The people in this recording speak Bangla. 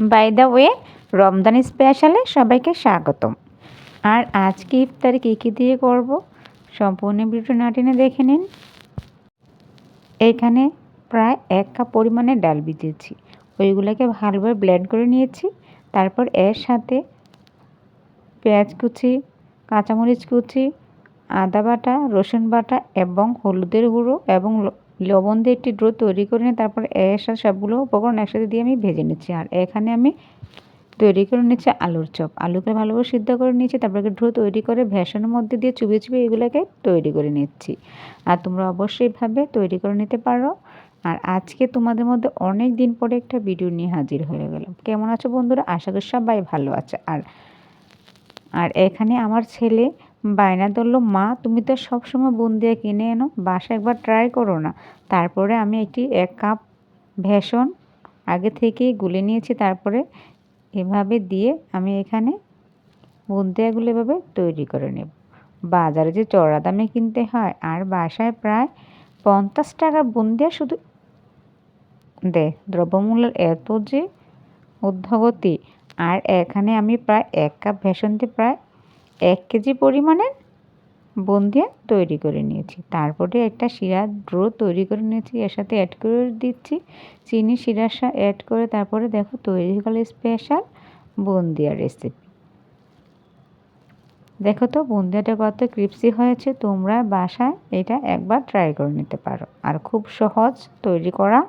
বাই দ্য ওয়ে রমজান স্পেশালে সবাইকে স্বাগতম। আর আজকে ইফতারে কী কী দিয়ে করব? সম্পূর্ণ ভিডিও নাটিনে দেখে নিন। এখানে প্রায় এক কাপ পরিমাণে ডাল ভিজিয়েছি। ওইগুলোকে ভালোভাবে ব্লেন্ড করে নিয়েছি। তারপর এর সাথে পেঁয়াজ কুচি, কাঁচামরিচ কুচি, আদা বাটা, রসুন বাটা এবং হলুদের গুঁড়ো এবং লবণ দিয়ে একটি ড্রো তৈরি করে নিয়ে তারপর এর সাথে সবগুলো উপকরণ একসাথে দিয়ে আমি ভেজে নিচ্ছি। আর এখানে আমি তৈরি করে নিচ্ছি আলুর চপ। আলুকে ভালোভাবে সিদ্ধ করে নিয়েছি, তারপরে ড্রো তৈরি করে ভেষণের মধ্যে দিয়ে চুবিয়ে চুবিয়ে এগুলোকে তৈরি করে নিচ্ছি। আর তোমরা অবশ্যই ভাবে তৈরি করে নিতে পারো। আর আজকে তোমাদের মধ্যে অনেক দিন পরে একটা ভিডিও নিয়ে হাজির হয়ে গেলাম। কেমন আছো বন্ধুরা? আশা করি সবাই ভালো আছে। আর আর এখানে আমার ছেলে বায়না ধরলো, মা, তুমি তো সবসময় বুন্দিয়া কিনে এনো বাসা একবার ট্রাই করো না। তারপরে আমি একটি এক কাপ ভেষণ আগে থেকেই গুলে নিয়েছি, তারপরে এভাবে দিয়ে আমি এখানে বুন্দিয়াগুলো এভাবে তৈরি করে নেব। বাজারে যে চড়া দামে কিনতে হয়, আর বাসায় প্রায় পঞ্চাশ টাকার বুন্দিয়া শুধু দে, দ্রব্যমূল্যের এত যে ঊর্ধ্বগতি আর এখানে আমি প্রায় এক কাপ ভেষণ দিয়ে প্রায় এক কেজি পরিমাণের বন্দিয়া তৈরি করে নিয়েছি। তারপরে একটা শিরা ড্রো তৈরি করে নিয়েছি। এর সাথে অ্যাড করে দিচ্ছি চিনি শিরার সাথে অ্যাড করে। তারপরে দেখো তৈরি হয়ে গেল স্পেশাল বন্দিয়া রেসিপি দেখো তো, বুন্দিয়াটা কত ক্রিপসি হয়েছে। তোমরা বাসায় এটা একবার ট্রাই করে নিতে পারো। আর খুব সহজ তৈরি করা